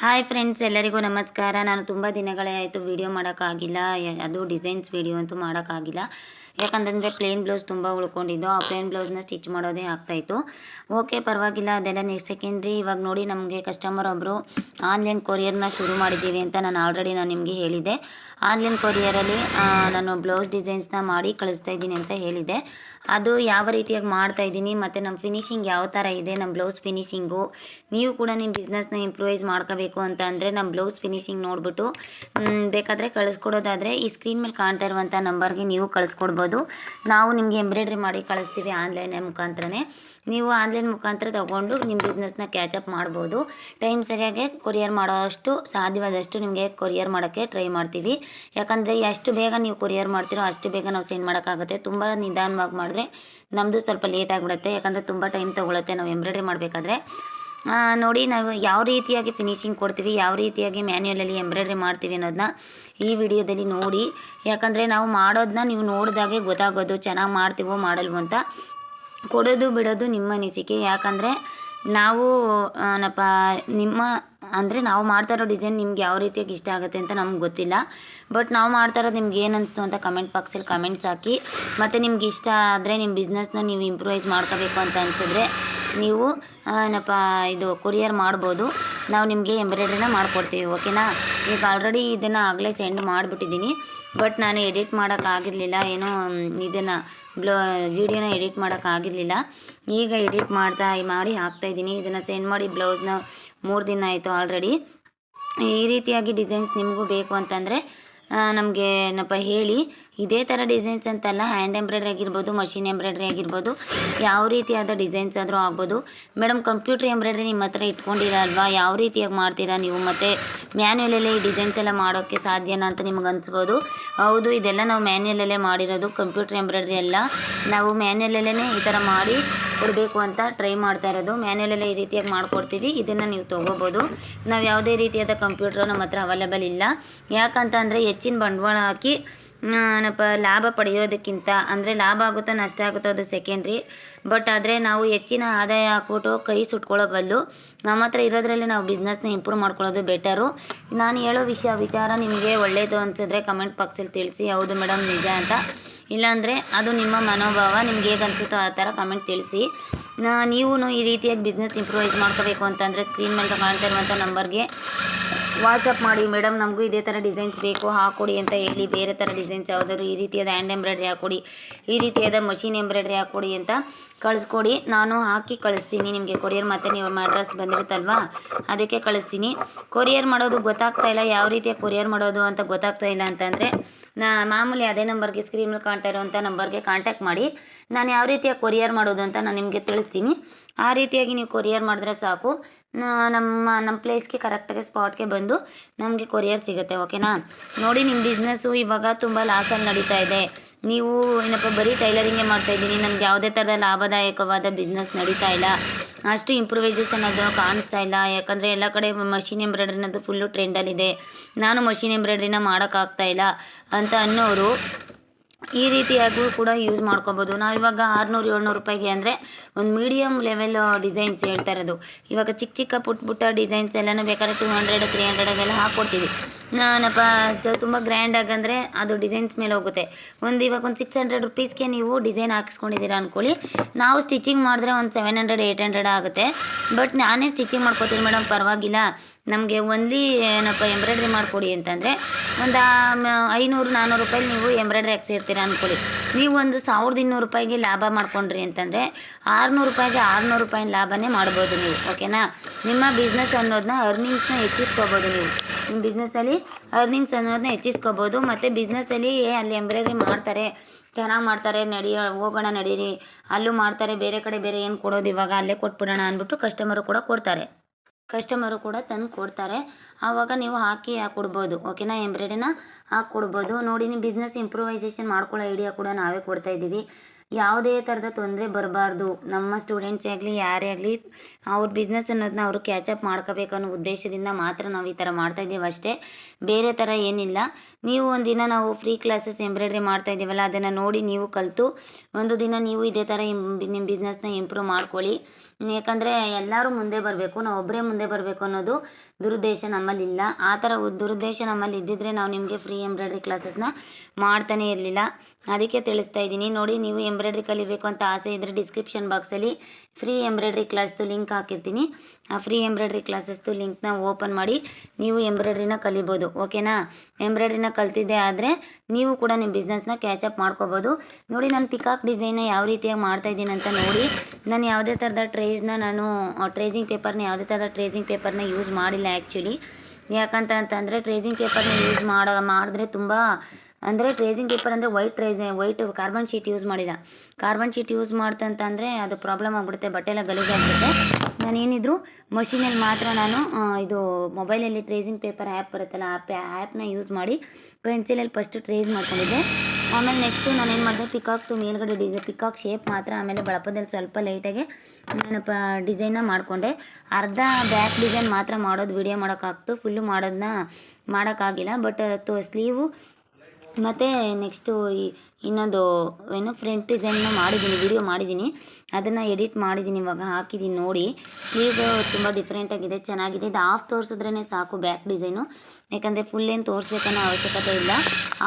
Hi friends ಎಲ್ಲರಿಗೂ ನಮಸ್ಕಾರ. ನಾನು ತುಂಬ ದಿನಗಳೇ ಆಯಿತು ವೀಡಿಯೋ ಮಾಡೋಕ್ಕಾಗಿಲ್ಲ. ಅದು ಡಿಸೈನ್ಸ್ ವೀಡಿಯೋ ಅಂತೂ ಮಾಡೋಕ್ಕಾಗಿಲ್ಲ. ಯಾಕಂತಂದರೆ ಪ್ಲೇನ್ ಬ್ಲೌಸ್ ತುಂಬ ಉಳ್ಕೊಂಡಿದ್ದು, ಆ ಪ್ಲೇನ್ ಬ್ಲೌಸ್ನ ಸ್ಟಿಚ್ ಮಾಡೋದೇ ಆಗ್ತಾಯಿತ್ತು ಓಕೆ ಪರವಾಗಿಲ್ಲ, ಅದೆಲ್ಲ ನೆಕ್ಸ್ಟ್ ಸೆಕೆಂಡ್ರಿ ಇವಾಗ ನೋಡಿ ನಮಗೆ ಕಸ್ಟಮರ್ ಒಬ್ಬರು ಆನ್ಲೈನ್ ಕೊರಿಯರ್ನ ಶುರು ಮಾಡಿದ್ದೀವಿ ಅಂತ ನಾನು ಆಲ್ರೆಡಿ ನಾನು ನಿಮಗೆ ಹೇಳಿದೆ. ಆನ್ಲೈನ್ ಕೊರಿಯರಲ್ಲಿ ನಾನು ಬ್ಲೌಸ್ ಡಿಸೈನ್ಸ್ನ ಮಾಡಿ ಕಳಿಸ್ತಾ ಇದ್ದೀನಿ ಅಂತ ಹೇಳಿದೆ. ಅದು ಯಾವ ರೀತಿಯಾಗಿ ಮಾಡ್ತಾ ಇದ್ದೀನಿ, ಮತ್ತು ನಮ್ಮ ಫಿನಿಶಿಂಗ್ ಯಾವ ಥರ ಇದೆ ನಮ್ಮ ಬ್ಲೌಸ್ ಫಿನಿಶಿಂಗು ನೀವು ಕೂಡ ನಿಮ್ಮ ಬಿಸ್ನೆಸ್ನ ಇಂಪ್ರೂವೈಸ್ ಮಾಡ್ಕೋಬೇಕು ಅಂತ ಅಂದರೆ ನಮ್ಮ ಬ್ಲೌಸ್ ಫಿನಿಶಿಂಗ್ ನೋಡಿಬಿಟ್ಟು ಬೇಕಾದರೆ ಕಳಿಸ್ಕೊಡೋದಾದರೆ ಈ ಸ್ಕ್ರೀನ್ ಮೇಲೆ ಕಾಣ್ತಾ ಇರುವಂಥ ನಂಬರ್ಗೆ ನೀವು ಕಳಿಸ್ಕೊಡ್ಬೋದು. ನಾವು ನಿಮಗೆ ಎಂಬ್ರಾಯ್ಡ್ರಿ ಮಾಡಿ ಕಳಿಸ್ತೀವಿ ಆನ್ಲೈನ್ ಮುಖಾಂತರನೇ. ನೀವು ಆನ್ಲೈನ್ ಮುಖಾಂತರ ತಗೊಂಡು ನಿಮ್ಮ ಬಿಸ್ನೆಸ್ನ ಕ್ಯಾಚಪ್ ಮಾಡ್ಬೋದು. ಟೈಮ್ ಸರಿಯಾಗಿ ಕೊರಿಯರ್ ಮಾಡೋಷ್ಟು ಸಾಧ್ಯವಾದಷ್ಟು ನಿಮಗೆ ಕೊರಿಯರ್ ಮಾಡೋಕ್ಕೆ ಟ್ರೈ ಮಾಡ್ತೀವಿ. ಯಾಕಂದರೆ ಎಷ್ಟು ಬೇಗ ನೀವು ಕೊರಿಯರ್ ಮಾಡ್ತೀರೋ ಅಷ್ಟು ಬೇಗ ನಾವು ಸೆಂಡ್ ಮಾಡೋಕ್ಕಾಗುತ್ತೆ. ತುಂಬ ನಿಧಾನವಾಗಿ ಮಾಡಿದ್ರೆ ನಮ್ಮದು ಸ್ವಲ್ಪ ಲೇಟ್ ಆಗಿಬಿಡುತ್ತೆ. ಯಾಕಂದರೆ ತುಂಬ ಟೈಮ್ ತೊಗೊಳುತ್ತೆ ನಾವು ಎಂಬ್ರಾಯ್ಡ್ರಿ ಮಾಡಬೇಕಾದ್ರೆ. ನೋಡಿ, ನಾವು ಯಾವ ರೀತಿಯಾಗಿ ಫಿನಿಶಿಂಗ್ ಕೊಡ್ತೀವಿ, ಯಾವ ರೀತಿಯಾಗಿ ಮ್ಯಾನ್ಯುಯಲಲ್ಲಿ ಎಂಬ್ರಾಯ್ಡ್ರಿ ಮಾಡ್ತೀವಿ ಅನ್ನೋದನ್ನ ಈ ವಿಡಿಯೋದಲ್ಲಿ ನೋಡಿ. ಯಾಕಂದರೆ ನಾವು ಮಾಡೋದನ್ನ ನೀವು ನೋಡಿದಾಗೆ ಗೊತ್ತಾಗೋದು, ಚೆನ್ನಾಗಿ ಮಾಡ್ತೀವೋ, ಮಾಡಲ್ವೋ ಅಂತ ಕೊಡೋದು ಬಿಡೋದು ನಿಮ್ಮ ಅನಿಸಿಕೆ. ಯಾಕಂದರೆ ನಾವು ನಪ್ಪ ನಿಮ್ಮ ಅಂದರೆ ನಾವು ಮಾಡ್ತಾ ಇರೋ ಡಿಸೈನ್ ನಿಮ್ಗೆ ಯಾವ ರೀತಿಯಾಗಿ ಇಷ್ಟ ಆಗುತ್ತೆ ಅಂತ ನಮ್ಗೆ ಗೊತ್ತಿಲ್ಲ. ಬಟ್ ನಾವು ಮಾಡ್ತಾ ಇರೋದು ನಿಮ್ಗೆ ಏನು ಅನಿಸ್ತು ಅಂತ ಕಮೆಂಟ್ ಬಾಕ್ಸಲ್ಲಿ ಕಮೆಂಟ್ಸ್ ಹಾಕಿ. ಮತ್ತು ನಿಮ್ಗೆ ಇಷ್ಟ ಆದರೆ ನಿಮ್ಮ ಬಿಸ್ನೆಸ್ನ ನೀವು ಇಂಪ್ರೂವೈಸ್ ಮಾಡ್ಕೋಬೇಕು ಅಂತ ಅನಿಸಿದ್ರೆ ನೀವು ಏನಪ್ಪ, ಇದು ಕೊರಿಯರ್ ಮಾಡ್ಬೋದು. ನಾವು ನಿಮಗೆ ಎಂಬ್ರಾಯ್ಡ್ರಿನ ಮಾಡಿಕೊಡ್ತೀವಿ ಓಕೆನಾ ಈಗ ಆಲ್ರೆಡಿ ಇದನ್ನು ಆಗಲೇ ಸೆಂಡ್ ಮಾಡಿಬಿಟ್ಟಿದ್ದೀನಿ. ಬಟ್ ನಾನು ಎಡಿಟ್ ಮಾಡೋಕ್ಕಾಗಿರಲಿಲ್ಲ ಏನೋ ಇದನ್ನು ಬ್ಲೋ, ವಿಡಿಯೋನ ಎಡಿಟ್ ಮಾಡೋಕ್ಕಾಗಿರಲಿಲ್ಲ ಈಗ ಎಡಿಟ್ ಮಾಡ್ತಾ ಮಾಡಿ ಹಾಕ್ತಾಯಿದ್ದೀನಿ ಇದನ್ನು ಸೆಂಡ್ ಮಾಡಿ ಬ್ಲೌಸ್ನ ಮೂರು ದಿನ ಆಯಿತು ಆಲ್ರೆಡಿ ಈ ರೀತಿಯಾಗಿ ಡಿಸೈನ್ಸ್ ನಿಮಗೂ ಬೇಕು ಅಂತಂದರೆ ನಮಗೆ ಏನಪ್ಪ ಹೇಳಿ ಇದೇ ಥರ ಡಿಸೈನ್ಸ್ ಅಂತಲ್ಲ ಹ್ಯಾಂಡ್ ಎಂಬ್ರಾಯ್ಡ್ರಿ ಆಗಿರ್ಬೋದು ಮಷಿನ್ ಎಂಬ್ರಾಯ್ಡ್ರಿ ಆಗಿರ್ಬೋದು, ಯಾವ ರೀತಿಯಾದ ಡಿಸೈನ್ಸ್ ಆದರೂ ಆಗ್ಬೋದು. ಮೇಡಮ್ ಕಂಪ್ಯೂಟ್ರ್ ಎಂಬ್ರಾಯ್ಡ್ರಿ ನಿಮ್ಮ ಹತ್ರ ಇಟ್ಕೊಂಡಿರ ಅಲ್ವಾ ಯಾವ ರೀತಿಯಾಗಿ ಮಾಡ್ತೀರಾ ನೀವು? ಮತ್ತು ಮ್ಯಾನ್ಯಲಲ್ಲೇ ಈ ಡಿಸೈನ್ಸ್ ಎಲ್ಲ ಮಾಡೋಕ್ಕೆ ಸಾಧ್ಯನಾ ಅಂತ ನಿಮ್ಗೆ ಅನಿಸ್ಬೋದು. ಹೌದು, ಇದೆಲ್ಲ ನಾವು ಮ್ಯಾನ್ಯಲಲ್ಲೇ ಮಾಡಿರೋದು ಕಂಪ್ಯೂಟರ್ ಎಂಬ್ರಾಯ್ಡ್ರಿ ಎಲ್ಲ ನಾವು ಮ್ಯಾನ್ಯಲಲ್ಲೇ ಈ ಥರ ಮಾಡಿ ಕೊಡಬೇಕು ಅಂತ ಟ್ರೈ ಮಾಡ್ತಾ ಇರೋದು. ಮ್ಯಾನ್ಯಲಲ್ಲೇ ಈ ರೀತಿಯಾಗಿ ಮಾಡಿಕೊಡ್ತೀವಿ. ಇದನ್ನು ನೀವು ತೊಗೋಬೋದು. ನಾವು ಯಾವುದೇ ರೀತಿಯಾದ ಕಂಪ್ಯೂಟ್ರ್ ನಮ್ಮ ಹತ್ರ ಅವೈಲೇಬಲ್ ಇಲ್ಲ. ಯಾಕಂತ ಅಂದರೆ ಹೆಚ್ಚಿನ ಬಂಡವಾಳ ಹಾಕಿ ಏನಪ್ಪ, ಲಾಭ ಪಡೆಯೋದಕ್ಕಿಂತ, ಅಂದರೆ ಲಾಭ ಆಗುತ್ತೋ ನಷ್ಟ ಆಗುತ್ತೋ ಅದು ಸೆಕೆಂಡ್ರಿ ಬಟ್ ಆದರೆ ನಾವು ಹೆಚ್ಚಿನ ಆದಾಯ ಹಾಕ್ಬಿಟ್ಟು ಕೈ ಸುಟ್ಕೊಳ್ಳೋ ಬದಲು ನಮ್ಮ ಹತ್ರ ಇರೋದ್ರಲ್ಲಿ ನಾವು ಬಿಸ್ನೆಸ್ನ ಇಂಪ್ರೂವ್ ಮಾಡ್ಕೊಳ್ಳೋದು ಬೆಟರು ನಾನು ಹೇಳೋ ವಿಷಯ, ವಿಚಾರ ನಿಮಗೆ ಒಳ್ಳೆಯದು ಅನಿಸಿದ್ರೆ ಕಮೆಂಟ್ ಬಾಕ್ಸಲ್ಲಿ ತಿಳಿಸಿ, ಹೌದು ಮೇಡಮ್ ನಿಜ ಅಂತ. ಇಲ್ಲಾಂದರೆ ಅದು ನಿಮ್ಮ ಮನೋಭಾವ, ನಿಮ್ಗೆ ಹೇಗೆ ಅನಿಸುತ್ತೋ ಆ ಥರ ಕಮೆಂಟ್ ತಿಳಿಸಿ. ನೀವು ಈ ರೀತಿಯಾಗಿ ಬಿಸ್ನೆಸ್ ಇಂಪ್ರೂವೈಸ್ ಮಾಡ್ಕೋಬೇಕು ಅಂತಂದರೆ ಸ್ಕ್ರೀನ್ ಮೇಲೆ ಕಾಣ್ತಾ ಇರುವಂಥ ನಂಬರ್ಗೆ ವಾಟ್ಸಪ್ ಮಾಡಿ? ಮೇಡಮ್ ನಮಗೂ ಇದೇ ಥರ ಡಿಸೈನ್ಸ್ ಬೇಕು. ಹಾಕೊಡಿ ಅಂತ ಹೇಳಿ ಬೇರೆ ಥರ ಡಿಸೈನ್ಸ್ ಯಾವುದಾದ್ರು ಈ ರೀತಿಯಾದ ಹ್ಯಾಂಡ್ ಎಂಬ್ರಾಯ್ಡ್ರಿ ಹಾಕೊಡಿ, ಈ ರೀತಿಯಾದ ಮಷೀನ್ ಎಂಬ್ರಾಯ್ಡ್ರಿ ಹಾಕೊಡಿ ಅಂತ ಕಳಿಸ್ಕೊಡಿ. ನಾನು ಹಾಕಿ ಕಳಿಸ್ತೀನಿ ನಿಮಗೆ. ಕೊರಿಯರ್ ಮತ್ತು ನೀವು ಅಡ್ರೆಸ್ ಬಂದಿರುತ್ತಲ್ವಾ? ಅದಕ್ಕೆ ಕಳಿಸ್ತೀನಿ. ಕೊರಿಯರ್ ಮಾಡೋದು ಗೊತ್ತಾಗ್ತಾ ಇಲ್ಲ. ಯಾವ ರೀತಿಯ ಕೊರಿಯರ್ ಮಾಡೋದು ಅಂತ ಗೊತ್ತಾಗ್ತಾ ಇಲ್ಲ ಅಂತಂದರೆ, ನಾ ಮಾಮೂಲಿ ಅದೇ ನಂಬರ್ಗೆ ಸ್ಕ್ರೀನ್ ಮೇಲೆ ಕಾಣ್ತಾ ಇರೋವಂಥ ನಂಬರ್ಗೆ ಕಾಂಟ್ಯಾಕ್ಟ್ ಮಾಡಿ, ನಾನು ಯಾವ ರೀತಿಯ ಕೊರಿಯರ್ ಮಾಡೋದು ಅಂತ ನಾನು ನಿಮಗೆ ತಿಳಿಸ್ತೀನಿ. ಆ ರೀತಿಯಾಗಿ ನೀವು ಕೊರಿಯರ್ ಮಾಡಿದ್ರೆ ಸಾಕು. ನಮ್ಮ ನಮ್ಮ ಪ್ಲೇಸ್ಗೆ ಕರೆಕ್ಟಾಗಿ ಸ್ಪಾಟ್ಗೆ ಬಂದು ನಮಗೆ ಕೊರಿಯರ್ ಸಿಗುತ್ತೆ ಓಕೆನಾ ನೋಡಿ ನಿಮ್ಮ ಬಿಸ್ನೆಸ್ಸು ಇವಾಗ ತುಂಬ ಲಾಸಲ್ಲಿ ನಡೀತಾ ಇದೆ. ನೀವು ಏನಪ್ಪ, ಬರೀ ಟೈಲರಿಂಗೇ ಮಾಡ್ತಾಯಿದ್ದೀನಿ ನಮ್ಗೆ ಯಾವುದೇ ಥರದ ಲಾಭದಾಯಕವಾದ ಬಿಸ್ನೆಸ್ ನಡೀತಾ ಇಲ್ಲ. ಅಷ್ಟು ಇಂಪ್ರೂವೈಸೇಷನ್ ಅದು ಕಾಣಿಸ್ತಾ ಇಲ್ಲ. ಯಾಕಂದರೆ ಎಲ್ಲ ಕಡೆ ಮಷಿನ್ ಎಂಬ್ರಾಯ್ಡ್ರಿ ಅನ್ನೋದು ಫುಲ್ಲು ಟ್ರೆಂಡಲ್ಲಿದೆ ನಾನು ಮಷಿನ್ ಎಂಬ್ರಾಯ್ಡ್ರಿನ ಮಾಡೋಕ್ಕಾಗ್ತಾ ಇಲ್ಲ ಅಂತ ಅನ್ನೋರು ಈ ರೀತಿಯಾಗೂ ಕೂಡ ಯೂಸ್ ಮಾಡ್ಕೊಬೋದು. ನಾವು ಇವಾಗ ಆರುನೂರು, ಏಳ್ನೂರು ರೂಪಾಯಿಗೆ ಅಂದರೆ ಒಂದು ಮೀಡಿಯಮ್ ಲೆವೆಲ್ ಡಿಸೈನ್ಸ್ ಹೇಳ್ತಾ ಇರೋದು. ಇವಾಗ ಚಿಕ್ಕ ಚಿಕ್ಕ ಪುಟ್ಟ ಪುಟ್ಟ ಡಿಸೈನ್ಸ್ ಎಲ್ಲನೂ ಬೇಕಾದ್ರೆ ಟೂ ಹಂಡ್ರೆಡ್ ತ್ರೀ ಹಂಡ್ರೆಡಾಗೆಲ್ಲ ಹಾಕ್ಕೊಡ್ತೀವಿ ನಾನಪ್ಪ ತುಂಬ ಗ್ರ್ಯಾಂಡ್ ಅಂದರೆ ಅದು ಡಿಸೈನ್ಸ್ ಮೇಲೆ ಹೋಗುತ್ತೆ. ಒಂದು ಇವಾಗ ಒಂದು ಸಿಕ್ಸ್ ಹಂಡ್ರೆಡ್ ರುಪೀಸ್ಗೆ ನೀವು ಡಿಸೈನ್ ಹಾಕಿಸ್ಕೊಂಡಿದ್ದೀರಾ ಅಂದ್ಕೊಳ್ಳಿ ನಾವು ಸ್ಟಿಚಿಂಗ್ ಮಾಡಿದ್ರೆ ಒಂದು ಸೆವೆನ್ ಹಂಡ್ರೆಡ್ ಏಯ್ಟ್ ಹಂಡ್ರೆಡ್ ಆಗುತ್ತೆ. ಬಟ್ ನಾನೇ ಸ್ಟಿಚಿಂಗ್ ಮಾಡ್ಕೊತೀನಿ ಮೇಡಮ್ ಪರವಾಗಿಲ್ಲ. ನಮಗೆ ಒನ್ಲಿ ಏನಪ್ಪ ಎಂಬ್ರಾಯ್ಡ್ರಿ ಮಾಡಿಕೊಡಿ ಅಂತಂದರೆ ಒಂದು ಐನೂರು ನಾನ್ನೂರು ರೂಪಾಯಿ ನೀವು ಎಂಬ್ರಾಯ್ಡ್ರಿ ಹಾಕ್ಸಿರ್ತೀರ ಅಂದ್ಕೊಳ್ಳಿ ನೀವು ಒಂದು ಸಾವಿರದ ಇನ್ನೂರು ರೂಪಾಯಿಗೆ ಲಾಭ ಮಾಡ್ಕೊಂಡ್ರಿ ಅಂತಂದರೆ ಆರುನೂರು ರೂಪಾಯಿಗೆ ಆರುನೂರು ರೂಪಾಯಿ ಲಾಭನೇ ಮಾಡ್ಬೋದು ನೀವು ಓಕೆನಾ ನಿಮ್ಮ ಬಿಸ್ನೆಸ್ ಅನ್ನೋದನ್ನ ಅರ್ನಿಂಗ್ಸ್ನ ಹೆಚ್ಚಿಸ್ಕೋಬೋದು ನೀವು. ನಿಮ್ಮ ಬಿಸ್ನೆಸ್ಸಲ್ಲಿ ಅರ್ನಿಂಗ್ಸ್ ಅನ್ನೋದನ್ನ ಹೆಚ್ಚಿಸ್ಕೋಬೋದು. ಮತ್ತು ಬಿಸ್ನೆಸ್ಸಲ್ಲಿ ಅಲ್ಲಿ ಎಂಬ್ರಾಯ್ಡ್ರಿ ಮಾಡ್ತಾರೆ, ಚೆನ್ನಾಗಿ ಮಾಡ್ತಾರೆ, ನಡಿ, ಹೋಗೋಣ, ನಡೀರಿ. ಅಲ್ಲೂ ಮಾಡ್ತಾರೆ, ಬೇರೆ ಕಡೆ ಬೇರೆ ಏನು ಕೊಡೋದು ಇವಾಗ ಅಲ್ಲೇ ಕೊಟ್ಬಿಡೋಣ ಅಂದ್ಬಿಟ್ಟು ಕಸ್ಟಮರು ಕೂಡ ಕೊಡ್ತಾರೆ. ಕಸ್ಟಮರು ಕೂಡ ತಂದು ಕೊಡ್ತಾರೆ. ಆವಾಗ ನೀವು ಹಾಕಿ ಕೊಡ್ಬೋದು ಓಕೆನಾ ಎಂಬ್ರಾಯ್ಡ್ರಿನ ಹಾಕ್ಕೊಡ್ಬೋದು ನೋಡಿ ನೀವು ಬಿಸ್ನೆಸ್ ಇಂಪ್ರೂವೈಸೇಷನ್ ಮಾಡ್ಕೊಳ್ಳೋ ಐಡಿಯಾ ಕೂಡ ನಾವೇ ಕೊಡ್ತಾ ಇದ್ದೀವಿ. ಯಾವುದೇ ಥರದ ತೊಂದರೆ ಬರಬಾರ್ದು. ನಮ್ಮ ಸ್ಟೂಡೆಂಟ್ಸೇ ಆಗಲಿ, ಯಾರೇ ಆಗಲಿ, ಅವ್ರ ಬಿಸ್ನೆಸ್ ಅನ್ನೋದನ್ನ ಅವರು ಕ್ಯಾಚಪ್ ಮಾಡ್ಕೋಬೇಕು ಅನ್ನೋ ಉದ್ದೇಶದಿಂದ ಮಾತ್ರ ನಾವು ಈ ಥರ ಮಾಡ್ತಾಯಿದ್ದೀವಿ ಅಷ್ಟೇ. ಬೇರೆ ಥರ ಏನಿಲ್ಲ. ನೀವು ಒಂದಿನ ನಾವು ಫ್ರೀ ಕ್ಲಾಸಸ್ ಎಂಬ್ರಾಯ್ಡ್ರಿ ಮಾಡ್ತಾ ಇದ್ದೀವಲ್ಲ, ಅದನ್ನು ನೋಡಿ ನೀವು ಕಲಿತು, ಒಂದು ದಿನ ನೀವು ಇದೇ ಥರ ನಿಮ್ಮ ಬಿಸ್ನೆಸ್ನ ಇಂಪ್ರೂವ್ ಮಾಡ್ಕೊಳ್ಳಿ. ಯಾಕಂದರೆ ಎಲ್ಲರೂ ಮುಂದೆ ಬರಬೇಕು, ನಾವು ಒಬ್ಬರೇ ಮುಂದೆ ಬರಬೇಕು ಅನ್ನೋದು ದುರುದ್ದೇಶ ನಮ್ಮಲ್ಲಿಲ್ಲ ಆ ಥರ ದುರುದ್ದೇಶ ನಮ್ಮಲ್ಲಿ ಇದ್ದಿದ್ರೆ ನಾವು ನಿಮಗೆ ಫ್ರೀ ಎಂಬ್ರಾಯ್ಡ್ರಿ ಕ್ಲಾಸಸ್ನ ಮಾಡ್ತಾನೇ ಇರಲಿಲ್ಲ. ಅದಕ್ಕೆ ತಿಳಿಸ್ತಾ ಇದ್ದೀನಿ. ನೋಡಿ, ನೀವು ಎಂಬ್ರಾಯ್ಡ್ರಿ ಕಲಿಬೇಕು ಅಂತ ಆಸೆ ಇದ್ದರೆ ಡಿಸ್ಕ್ರಿಪ್ಷನ್ ಬಾಕ್ಸಲ್ಲಿ ಫ್ರೀ ಎಂಬ್ರಾಯ್ಡ್ರಿ ಕ್ಲಾಸ್ದು ಲಿಂಕ್ ಹಾಕಿರ್ತೀನಿ. ಆ ಫ್ರೀ ಎಂಬ್ರಾಯ್ಡ್ರಿ ಕ್ಲಾಸಸ್ದು ಲಿಂಕ್ನ ಓಪನ್ ಮಾಡಿ ನೀವು ಎಂಬ್ರಾಯ್ಡ್ರಿನ ಕಲಿಬೋದು ಓಕೆನಾ ಎಂಬ್ರಾಯ್ಡ್ರಿನ ಕಲ್ತಿದ್ದೆ ಆದರೆ ನೀವು ಕೂಡ ನಿಮ್ಮ ಬಿಸ್ನೆಸ್ನ ಕ್ಯಾಚಪ್ ಮಾಡ್ಕೋಬೋದು. ನೋಡಿ, ನಾನು ಪಿಕಾಕ್ ಡಿಸೈನ್ನ ಯಾವ ರೀತಿಯಾಗಿ ಮಾಡ್ತಾ ಇದ್ದೀನಿ ಅಂತ ನೋಡಿ, ನಾನು ಯಾವುದೇ ಥರದ ಟ್ರೇಸ್ನ ನಾನು ಟ್ರೇಸಿಂಗ್ ಪೇಪರ್ನ ಯಾವುದೇ ಥರದ ಟ್ರೇಸಿಂಗ್ ಪೇಪರ್ನ ಯೂಸ್ ಮಾಡಿಲ್ಲ ಆ್ಯಕ್ಚುಲಿ ಯಾಕಂತ ಅಂತಂದರೆ ಟ್ರೇಸಿಂಗ್ ಪೇಪರ್ನ ಯೂಸ್ ಮಾಡೋ, ಮಾಡಿದ್ರೆ ತುಂಬ ಅಂದರೆ ಟ್ರೇಸಿಂಗ್ ಪೇಪರ್ ಅಂದರೆ white trace white carbon sheet use ಮಾಡಿಲ್ಲ ಕಾರ್ಬನ್ ಶೀಟ್ ಯೂಸ್ ಮಾಡ್ತಂತಂದರೆ ಅದು ಪ್ರಾಬ್ಲಮ್ ಆಗಿಬಿಡುತ್ತೆ ಬಟ್ಟೆ ಎಲ್ಲ ನಾನು ಏನಿದ್ರು ಮಷೀನಲ್ಲಿ ಮಾತ್ರ ನಾನು ಇದು ಮೊಬೈಲಲ್ಲಿ ಟ್ರೇಸಿಂಗ್ ಪೇಪರ್ ಆ್ಯಪ್ ಬರುತ್ತಲ್ಲ, ಆ ಪ್ಯಾ ಆ್ಯಪ್ನ ಯೂಸ್ ಮಾಡಿ ಪೆನ್ಸಿಲಲ್ಲಿ ಫಸ್ಟ್ ಟ್ರೇಸ್ ಮಾಡ್ಕೊಂಡಿದ್ದೆ. ಆಮೇಲೆ ನೆಕ್ಸ್ಟು ನಾನು ಏನು ಮಾಡಿದೆ ಪಿಕಾಕ್ದು ಮೇಲ್ಗಡೆ ಡಿಸೈ ಪಿಕಾಕ್ ಶೇಪ್ ಮಾತ್ರ ಆಮೇಲೆ ಬಳಪದಲ್ಲಿ ಸ್ವಲ್ಪ ಲೈಟಾಗಿ ನಾನು ಪ ಡಿಸೈನ್ನ ಮಾಡಿಕೊಂಡೆ. ಅರ್ಧ ಬ್ಯಾಕ್ ಡಿಸೈನ್ ಮಾತ್ರ ಮಾಡೋದು ವಿಡಿಯೋ ಮಾಡೋಕ್ಕಾಗ್ತು. ಫುಲ್ಲು ಮಾಡೋದನ್ನ ಮಾಡೋಕ್ಕಾಗಿಲ್ಲ ಬಟ್ ಸ್ಲೀವು ಮತ್ತು ನೆಕ್ಸ್ಟು ಇನ್ನೊಂದು ಏನು ಫ್ರಂಟ್ ಡಿಸೈನ್ನ ಮಾಡಿದ್ದೀನಿ ವಿಡಿಯೋ ಮಾಡಿದ್ದೀನಿ. ಅದನ್ನು ಎಡಿಟ್ ಮಾಡಿದ್ದೀನಿ, ಇವಾಗ ಹಾಕಿದ್ದೀನಿ ನೋಡಿ. ಸ್ಲೀವ್ ತುಂಬ ಡಿಫ್ರೆಂಟಾಗಿದೆ ಚೆನ್ನಾಗಿದೆ. ಇದು ಆಫ್ ತೋರಿಸಿದ್ರೇ ಸಾಕು ಬ್ಯಾಕ್ ಡಿಸೈನು ಯಾಕಂದರೆ ಫುಲ್ ಏನು ತೋರಿಸ್ಬೇಕನ್ನೋ ಅವಶ್ಯಕತೆ ಇಲ್ಲ.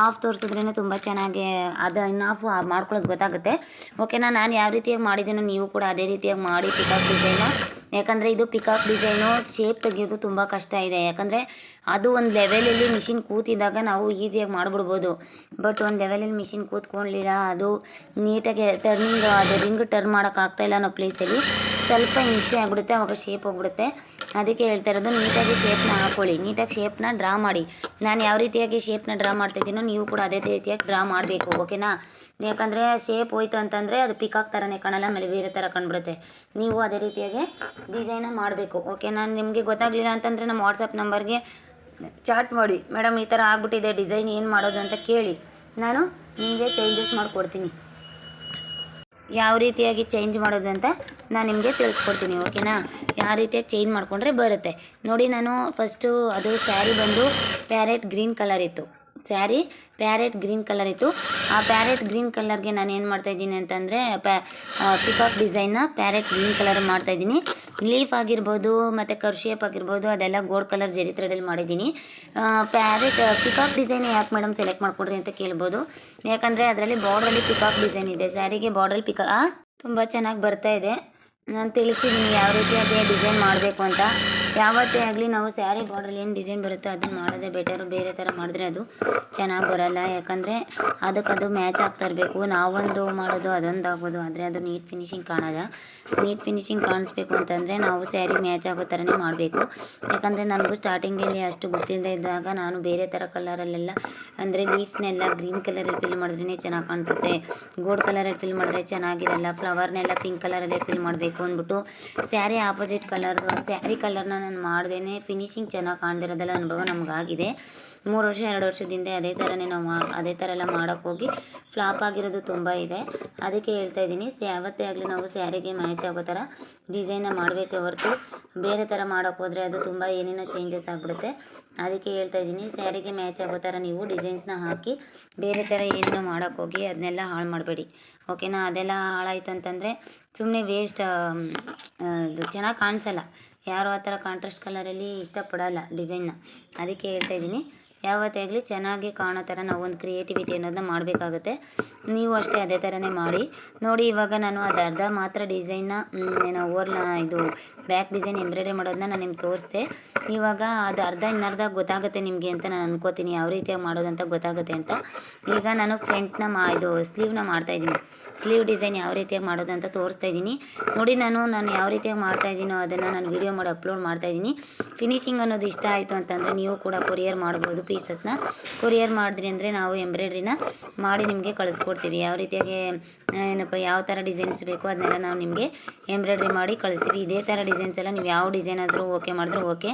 ಆಫ್ ತೋರಿಸಿದ್ರೇ ತುಂಬ ಚೆನ್ನಾಗಿ ಅದು ಇನ್ನು ಆಫ್ ಮಾಡ್ಕೊಳ್ಳೋದು ಗೊತ್ತಾಗುತ್ತೆ. ಓಕೆನಾ ನಾನು ಯಾವ ರೀತಿಯಾಗಿ ಮಾಡಿದ್ದೀನೋ ನೀವು ಕೂಡ ಅದೇ ರೀತಿಯಾಗಿ ಮಾಡಿ ಪಿಕಾಕ್ ಡಿಸೈನ ಯಾಕಂದರೆ ಇದು ಪಿಕಾಕ್ ಡಿಸೈನು ಶೇಪ್ ತೆಗೆಯೋದು ತುಂಬ ಕಷ್ಟ ಇದೆ. ಯಾಕಂದರೆ ಅದು ಒಂದು ಲೆವೆಲಲ್ಲಿ ಮಿಷಿನ್ ಕೂತಿದ್ದಾಗ ನಾವು ಈಸಿಯಾಗಿ ಮಾಡಿಬಿಡ್ಬೋದು. ಬಟ್ ಒಂದು ಲೆವೆಲಲ್ಲಿ ಮಿಷಿನ್ ಕೂತ್ಕೊಳ್ಳಿಲ್ಲ ಅದು ನೀಟಾಗಿ ಟರ್ನಿಂಗ್ ಅದು ರಿಂಗ್ ಟರ್ನ್ ಮಾಡೋಕ್ಕಾಗ್ತಾಯಿಲ್ಲ ಅನ್ನೋ ಪ್ಲೇಸಲ್ಲಿ ಸ್ವಲ್ಪ ಹಿಂಸೆ ಆಗಿಬಿಡುತ್ತೆ, ಅವಾಗ ಶೇಪ್ ಹೋಗ್ಬಿಡುತ್ತೆ. ಅದಕ್ಕೆ ಹೇಳ್ತಾ ಇರೋದು ನೀಟಾಗಿ ಶೇಪ್ನ ಹಾಕೊಳ್ಳಿ. ನೀಟಾಗಿ ಶೇಪ್ನ ಡ್ರಾ ಮಾಡಿ. ನಾನು ಯಾವ ರೀತಿಯಾಗಿ ಶೇಪ್ನ ಡ್ರಾ ಮಾಡ್ತಿದ್ದೀನೋ ನೀವು ಕೂಡ ಅದೇ ರೀತಿಯಾಗಿ ಡ್ರಾ ಮಾಡಬೇಕು ಓಕೆನಾ ಯಾಕಂದರೆ ಶೇಪ್ ಹೋಯ್ತು ಅಂತಂದರೆ ಅದು ಪಿಕಾಕ್ ಥರನೇ ಕಾಣಲ್ಲ ಆಮೇಲೆ ಬೇರೆ ಥರ ಕಂಡುಬಿಡುತ್ತೆ ನೀವು ಅದೇ ರೀತಿಯಾಗಿ ಡಿಸೈನ ಮಾಡಬೇಕು ಓಕೆ ನಾನು ನಿಮಗೆ ಗೊತ್ತಾಗಲಿಲ್ಲ ಅಂತಂದರೆ ನಮ್ಮ ವಾಟ್ಸಪ್ ನಂಬರ್ಗೆ ಚಾಟ್ ಮಾಡಿ. ಮೇಡಮ್ ಈ ಥರ ಆಗ್ಬಿಟ್ಟಿದೆ ಡಿಸೈನ್, ಏನು ಮಾಡೋದು ಅಂತ ಕೇಳಿ. ನಾನು ನಿಮಗೆ ಚೇಂಜಸ್ ಮಾಡಿಕೊಡ್ತೀನಿ. ಯಾವ ರೀತಿಯಾಗಿ ಚೇಂಜ್ ಮಾಡೋದು ಅಂತ ನಾನು ನಿಮಗೆ ತಿಳಿಸ್ಕೊಡ್ತೀನಿ ಓಕೆನಾ ಯಾವ ರೀತಿಯಾಗಿ ಚೇಂಜ್ ಮಾಡಿಕೊಂಡ್ರೆ ಬರುತ್ತೆ. ನೋಡಿ, ನಾನು ಫಸ್ಟು ಅದು ಸ್ಯಾರಿ ಬಂದು ಪ್ಯಾರೆಟ್ ಗ್ರೀನ್ ಕಲರ್ ಇತ್ತು. ಸ್ಯಾರಿ ಪ್ಯಾರೆಟ್ ಗ್ರೀನ್ ಕಲರ್ ಇತ್ತು. ಆ ಪ್ಯಾರೆಟ್ ಗ್ರೀನ್ ಕಲರ್ಗೆ ನಾನು ಏನು ಮಾಡ್ತಾಯಿದ್ದೀನಿ ಅಂತಂದರೆ ಪ್ಯಾ ಪಿಕಾಕ್ ಡಿಸೈನ್ನ ಪ್ಯಾರೆಟ್ ಗ್ರೀನ್ ಕಲರ್ ಮಾಡ್ತಾಯಿದ್ದೀನಿ ಲೀಫ್ ಆಗಿರ್ಬೋದು, ಮತ್ತು ಕರ್ ಶೇಪ್ ಆಗಿರ್ಬೋದು, ಅದೆಲ್ಲ ಗೋಲ್ಡ್ ಕಲರ್ ಜರಿ ಥ್ರೆಡಲ್ಲಿ ಮಾಡಿದ್ದೀನಿ. ಪ್ಯಾರೆಟ್ ಪಿಕಾಕ್ ಡಿಸೈನ್ ಯಾಕೆ ಮೇಡಮ್ ಸೆಲೆಕ್ಟ್ ಮಾಡ್ಕೊಡ್ರಿ ಅಂತ ಕೇಳ್ಬೋದು. ಯಾಕಂದರೆ ಅದರಲ್ಲಿ ಬಾರ್ಡ್ರಲ್ಲಿ ಪಿಕಾಕ್ ಡಿಸೈನ್ ಇದೆ. ಸ್ಯಾರಿಗೆ ಬಾರ್ಡ್ರಲ್ಲಿ ಪಿಕಾ ತುಂಬ ಚೆನ್ನಾಗಿ ಬರ್ತಾ ಇದೆ. ನಾನು ತಿಳಿಸಿದ್ದೀನಿ ಯಾವ ರೀತಿಯಾಗಿ ಡಿಸೈನ್ ಮಾಡಬೇಕು ಅಂತ. ಯಾವತ್ತೇ ಆಗಲಿ ನಾವು ಸ್ಯಾರಿ ಬಾರ್ಡ್ರಲ್ಲಿ ಏನು ಡಿಸೈನ್ ಬರುತ್ತೋ ಅದನ್ನು ಮಾಡೋದೇ ಬೆಟರು ಬೇರೆ ಥರ ಮಾಡಿದ್ರೆ ಅದು ಚೆನ್ನಾಗಿ ಬರೋಲ್ಲ. ಯಾಕಂದರೆ ಅದಕ್ಕದು ಅದು ಮ್ಯಾಚ್ ಆಗ್ತಾ ಇರಬೇಕು. ನಾವೊಂದು ಮಾಡೋದು, ಅದೊಂದು ಆಗ್ಬೋದು. ಆದರೆ ಅದು ನೀಟ್ ಫಿನಿಶಿಂಗ್ ಕಾಣೋದ ನೀಟ್ ಫಿನಿಶಿಂಗ್ ಕಾಣಿಸ್ಬೇಕು ಅಂತಂದರೆ ನಾವು ಸ್ಯಾರಿ ಮ್ಯಾಚ್ ಆಗೋ ಥರನೇ ಮಾಡಬೇಕು. ಯಾಕಂದರೆ ನನಗೂ ಸ್ಟಾರ್ಟಿಂಗಲ್ಲಿ ಅಷ್ಟು ಗೊತ್ತಿಲ್ಲದೆ ಇದ್ದಾಗ ನಾನು ಬೇರೆ ಥರ ಕಲರಲ್ಲೆಲ್ಲ ಅಂದರೆ ಲೀಫ್ನೆಲ್ಲ ಗ್ರೀನ್ ಕಲರಲ್ಲಿ ಫಿಲ್ ಮಾಡಿದ್ರೇ ಚೆನ್ನಾಗಿ ಕಾಣಿಸುತ್ತೆ ಗೋಲ್ಡ್ ಕಲರಲ್ಲಿ ಫಿಲ್ ಮಾಡಿದ್ರೆ ಚೆನ್ನಾಗಿರಲ್ಲ. ಫ್ಲವರ್ನೆಲ್ಲ ಪಿಂಕ್ ಕಲರಲ್ಲೇ ಫಿಲ್ ಮಾಡಬೇಕು. ಅಂದ್ಬಿಟ್ಟು ಸ್ಯಾರಿ ಆಪೋಸಿಟ್ ಕಲರ್ದು ಸ್ಯಾರಿ ಕಲರ್ನ ನಾನು ಮಾಡ್ದೇ ಫಿನಿಶಿಂಗ್ ಚೆನ್ನಾಗಿ ಕಾಣ್ದಿರೋದೆಲ್ಲ ಅನುಭವ ನಮಗಾಗಿದೆ. ಮೂರು ವರ್ಷ, ಎರಡು ವರ್ಷದಿಂದ ಅದೇ ಥರನೇ ನಾವು ಅದೇ ಥರ ಎಲ್ಲ ಮಾಡೋಕ್ಕೆ ಹೋಗಿ ಫ್ಲಾಪ್ ಆಗಿರೋದು ತುಂಬ ಇದೆ. ಅದಕ್ಕೆ ಹೇಳ್ತಾ ಇದ್ದೀನಿ ಯಾವತ್ತೇ ಆಗಲಿ ನಾವು ಸ್ಯಾರಿಗೆ ಮ್ಯಾಚ್ ಆಗೋ ಥರ ಡಿಸೈನ್ನ ಮಾಡಬೇಕೇ ಹೊರತು ಬೇರೆ ಥರ ಮಾಡೋಕ್ಕೆ ಹೋದರೆ ಅದು ತುಂಬ ಏನೇನೋ ಚೇಂಜಸ್ ಆಗಿಬಿಡುತ್ತೆ. ಅದಕ್ಕೆ ಹೇಳ್ತಾ ಇದ್ದೀನಿ, ಸ್ಯಾರಿಗೆ ಮ್ಯಾಚ್ ಆಗೋ ಥರ ನೀವು ಡಿಸೈನ್ಸ್ನ ಹಾಕಿ ಬೇರೆ ಥರ ಏನೇನೋ ಮಾಡೋಕ್ಕೆ ಹೋಗಿ ಅದನ್ನೆಲ್ಲ ಹಾಳು ಮಾಡಬೇಡಿ. ಓಕೆನಾ? ಅದೆಲ್ಲ ಹಾಳಾಯ್ತು ಅಂತಂದರೆ ಸುಮ್ಮನೆ ವೇಸ್ಟ್ ಚೆನ್ನಾಗಿ ಕಾಣಿಸಲ್ಲ. ಯಾರು ಆ ಥರ ಕಾಂಟ್ರಾಸ್ಟ್ ಕಲರಲ್ಲಿ ಇಷ್ಟಪಡಲ್ಲ ಡಿಸೈನ್ನ ಅದಕ್ಕೆ ಹೇಳ್ತಾ ಇದ್ದೀನಿ ಯಾವತ್ತೇ ಆಗಲಿ ಚೆನ್ನಾಗಿ ಕಾಣೋ ಥರ ನಾವು ಒಂದು ಕ್ರಿಯೇಟಿವಿಟಿ ಅನ್ನೋದನ್ನ ಮಾಡಬೇಕಾಗುತ್ತೆ. ನೀವು ಅಷ್ಟೇ ಅದೇ ಥರನೇ ಮಾಡಿ. ನೋಡಿ, ಇವಾಗ ನಾನು ಅದು ಅರ್ಧ ಮಾತ್ರ ಡಿಸೈನ್ನ ಏನು ಓವರ್ನ ಇದು ಬ್ಯಾಕ್ ಡಿಸೈನ್ ಎಂಬ್ರಾಯ್ಡ್ರಿ ಮಾಡೋದನ್ನ ನಾನು ನಿಮ್ಗೆ ತೋರಿಸ್ದೆ. ಇವಾಗ ಅದು ಅರ್ಧ ಇನ್ನರ್ಧ ಗೊತ್ತಾಗುತ್ತೆ ನಿಮಗೆ ಅಂತ ನಾನು ಅನ್ಕೋತೀನಿ, ಯಾವ ರೀತಿಯಾಗಿ ಮಾಡೋದಂತ ಗೊತ್ತಾಗುತ್ತೆ ಅಂತ. ಈಗ ನಾನು ಫ್ರಂಟ್ನ ಮಾ, ಇದು ಸ್ಲೀವ್ನ ಮಾಡ್ತಾಯಿದ್ದೀನಿ ಸ್ಲೀವ್ ಡಿಸೈನ್ ಯಾವ ರೀತಿಯಾಗಿ ಮಾಡೋದು ಅಂತ ತೋರಿಸ್ತಾ ಇದ್ದೀನಿ. ನೋಡಿ, ನಾನು ನಾನು ಯಾವ ರೀತಿಯಾಗಿ ಮಾಡ್ತಾ ಇದ್ದೀನೋ ಅದನ್ನು ನಾನು ವಿಡಿಯೋ ಮಾಡಿ ಅಪ್ಲೋಡ್ ಮಾಡ್ತಾ ಇದ್ದೀನಿ. ಫಿನಿಶಿಂಗ್ ಅನ್ನೋದು ಇಷ್ಟ ಆಯಿತು ಅಂತಂದರೆ ನೀವು ಕೂಡ ಕೊರಿಯರ್ ಮಾಡ್ಬೋದು. ಪೀಸಸ್ನ ಕೊರಿಯರ್ ಮಾಡಿದ್ರಿ ಅಂದರೆ ನಾವು ಎಂಬ್ರಾಯ್ಡ್ರಿನ ಮಾಡಿ ನಿಮಗೆ ಕಳಿಸ್ಕೊಡ್ತೀವಿ. ಯಾವ ರೀತಿಯಾಗಿ ಏನಪ್ಪ, ಯಾವ ಥರ ಡಿಸೈನ್ಸ್ ಬೇಕು ಅದನ್ನೆಲ್ಲ ನಾವು ನಿಮಗೆ ಎಂಬ್ರಾಯ್ಡ್ರಿ ಮಾಡಿ ಕಳಿಸ್ತೀವಿ. ಇದೇ ಥರ ಡಿಸೈನ್ಸ್ ಎಲ್ಲ ನೀವು ಯಾವ ಡಿಸೈನ್ ಆದರೂ ಓಕೆ ಮಾಡಿದ್ರೆ ಓಕೆ.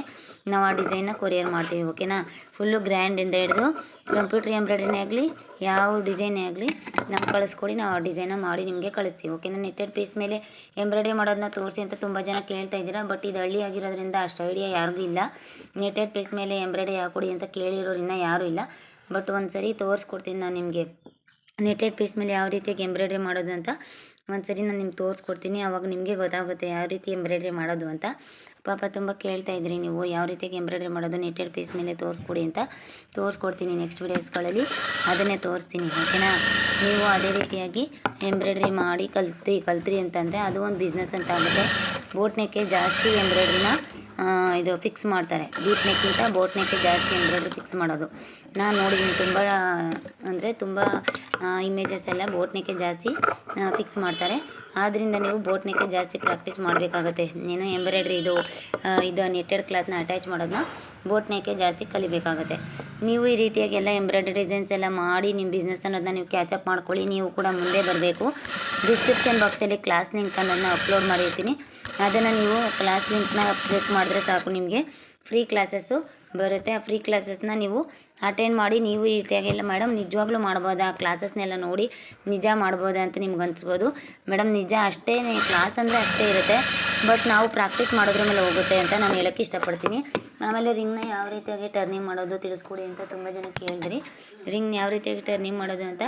ನಾವು ಆ ಡಿಸೈನ್ನ ಕೊರಿಯರ್ ಮಾಡ್ತೀವಿ, ಓಕೆನಾ? ಫುಲ್ಲು ಗ್ರ್ಯಾಂಡಿಂದ ಹಿಡಿದು ಕಂಪ್ಯೂಟ್ರ್ ಎಂಬ್ರಾಯ್ಡ್ರಿನೇ ಆಗಲಿ ಯಾವ ಡಿಸೈನೇ ಆಗಲಿ ನಮ್ಗೆ ಕಳಿಸ್ಕೊಡಿ, ನಾವು ಆ ಡಿಸೈನ ಮಾಡಿ ನಿಮಗೆ ಕಳಿಸ್ತೀವಿ. ಓಕೆನಾ ನೆಟ್ಟೆಡ್ ಪೀಸ್ ಮೇಲೆ ಎಂಬ್ರಾಯ್ಡ್ರಿ ಮಾಡೋದನ್ನ ತೋರಿಸಿ ಅಂತ ತುಂಬ ಜನ ಕೇಳ್ತಾ ಇದ್ದೀರಾ ಬಟ್ ಇದು ಹಳ್ಳಿ ಆಗಿರೋದ್ರಿಂದ ಅಷ್ಟು ಐಡಿಯಾ ಯಾರಿಗೂ ಇಲ್ಲ. ನೆಟ್ಟೆಡ್ ಪೀಸ್ ಮೇಲೆ ಎಂಬ್ರಾಯ್ಡ್ರಿ ಹಾಕೊಡಿ ಅಂತ ಕೇಳಿರೋರಿನ್ನ ಯಾರೂ ಇಲ್ಲ. ಬಟ್ ಒಂದು ಸರಿ ತೋರಿಸ್ಕೊಡ್ತೀನಿ ನಾನು ನಿಮಗೆ. ನೆಟ್ಟೆಡ್ ಪೀಸ್ ಮೇಲೆ ಯಾವ ರೀತಿಯಾಗಿ ಎಂಬ್ರಾಯ್ಡ್ರಿ ಮಾಡೋದು ಅಂತ ಒಂದ್ಸರಿ ನಾನು ನಿಮ್ಗೆ ತೋರಿಸ್ಕೊಡ್ತೀನಿ. ಅವಾಗ ನಿಮಗೆ ಗೊತ್ತಾಗುತ್ತೆ ಯಾವ ರೀತಿ ಎಂಬ್ರಾಯ್ಡ್ರಿ ಮಾಡೋದು ಅಂತ. ಪಾಪ ತುಂಬ ಕೇಳ್ತಾ ಇದ್ರಿ ನೀವು, ಯಾವ ರೀತಿಯಾಗಿ ಎಂಬ್ರಾಯ್ಡ್ರಿ ಮಾಡೋದು, ನೆಟ್ಟೆಡ್ ಪೀಸ್ ಮೇಲೆ ತೋರಿಸ್ಕೊಡಿ ಅಂತ ತೋರಿಸ್ಕೊಡ್ತೀನಿ ನೆಕ್ಸ್ಟ್ ವೀಡಿಯೋಸ್ಗಳಲ್ಲಿ ಅದನ್ನೇ ತೋರಿಸ್ತೀನಿ ಓಕೆನಾ ನೀವು ಅದೇ ರೀತಿಯಾಗಿ ಎಂಬ್ರಾಯ್ಡ್ರಿ ಮಾಡಿ ಕಲ್ತಿ ಕಲ್ತ್ರಿ ಅಂತಂದರೆ ಅದು ಒಂದು ಬಿಸ್ನೆಸ್ ಅಂತ ಆಗುತ್ತೆ. ಬೋಟ್ ನೆಕ್ಗೆ ಜಾಸ್ತಿ ಎಂಬ್ರಾಯ್ಡ್ರಿನ ಇದು ಫಿಕ್ಸ್ ಮಾಡ್ತಾರೆ. ಡೀಪ್ ನೆಕ್ಕಿಂತ ಬೋಟ್ ಜಾಸ್ತಿ ಎಂಬ್ರಾಯ್ಡ್ರಿ ಫಿಕ್ಸ್ ಮಾಡೋದು. ನಾನು ನೋಡಿದ್ದೀನಿ ತುಂಬ, ಅಂದರೆ ತುಂಬ ಇಮೇಜಸ್ ಎಲ್ಲ ಬೋಟ್ ನೆಕ್ಗೆ ಜಾಸ್ತಿ ಫಿಕ್ಸ್ ಮಾಡ್ತಾರೆ. ಆದ್ದರಿಂದ ನೀವು ಬೋಟ್ ನೆಕ್ಕೆ ಜಾಸ್ತಿ ಪ್ರಾಕ್ಟೀಸ್ ಮಾಡಬೇಕಾಗತ್ತೆ. ನೀನು ಎಂಬ್ರಾಯ್ಡ್ರಿ ಇದು ಇದು ನೆಟ್ಟೆಡ್ ಕ್ಲಾತ್ನ ಅಟ್ಯಾಚ್ ಮಾಡೋದನ್ನ ಬೋಟ್ ನೆಕ್ಕೆ ಜಾಸ್ತಿ ಕಲಿಬೇಕಾಗತ್ತೆ. ನೀವು ಈ ರೀತಿಯಾಗಿ ಎಲ್ಲ ಎಂಬ್ರಾಯ್ಡ್ರಿ ಡಿಸೈನ್ಸ್ ಎಲ್ಲ ಮಾಡಿ ನಿಮ್ಮ ಬಿಸ್ನೆಸ್ ಅನ್ನೋದನ್ನ ನೀವು ಕ್ಯಾಚಪ್ ಮಾಡ್ಕೊಳ್ಳಿ, ನೀವು ಕೂಡ ಮುಂದೆ ಬರಬೇಕು. ಡಿಸ್ಕ್ರಿಪ್ಷನ್ ಬಾಕ್ಸಲ್ಲಿ ಕ್ಲಾಸ್ ಲಿಂಕ್ ಅನ್ನೋದನ್ನ ಅಪ್ಲೋಡ್ ಮಾಡಿರ್ತೀನಿ. ಅದನ್ನು ನೀವು ಕ್ಲಾಸ್ ಲಿಂಕ್ನ ಕ್ಲಿಕ್ ಮಾಡಿದ್ರೆ ಸಾಕು ನಿಮಗೆ. ಫ್ರೀ ಕ್ಲಾಸಸ್ಸು ಬರುತ್ತೆ. ಆ ಫ್ರೀ ಕ್ಲಾಸಸ್ನ ನೀವು ಅಟೆಂಡ್ ಮಾಡಿ, ನೀವು ಈ ರೀತಿಯಾಗೆಲ್ಲ ಮೇಡಮ್ ನಿಜವಾಗ್ಲೂ ಮಾಡ್ಬೋದಾ? ಕ್ಲಾಸಸ್ನೆಲ್ಲ ನೋಡಿ ನಿಜ ಮಾಡ್ಬೋದಾ ಅಂತ ನಿಮ್ಗೆ ಅನಿಸ್ಬೋದು. ಮೇಡಮ್ ನಿಜ ಅಷ್ಟೇ ಕ್ಲಾಸ್ ಅಂದರೆ ಅಷ್ಟೇ ಇರುತ್ತೆ. ಬಟ್ ನಾವು ಪ್ರಾಕ್ಟೀಸ್ ಮಾಡೋದ್ರ ಮೇಲೆ ಹೋಗುತ್ತೆ ಅಂತ ನಾನು ಹೇಳೋಕ್ಕೆ ಇಷ್ಟಪಡ್ತೀನಿ. ಆಮೇಲೆ ರಿಂಗ್ನ ಯಾವ ರೀತಿಯಾಗಿ ಟರ್ನಿಂಗ್ ಮಾಡೋದು ತಿಳಿಸ್ಕೊಡಿ ಅಂತ ತುಂಬ ಜನ ಕೇಳಿದ್ರಿ. ರಿಂಗ್ ಯಾವ ರೀತಿಯಾಗಿ ಟರ್ನಿಂಗ್ ಮಾಡೋದು ಅಂತ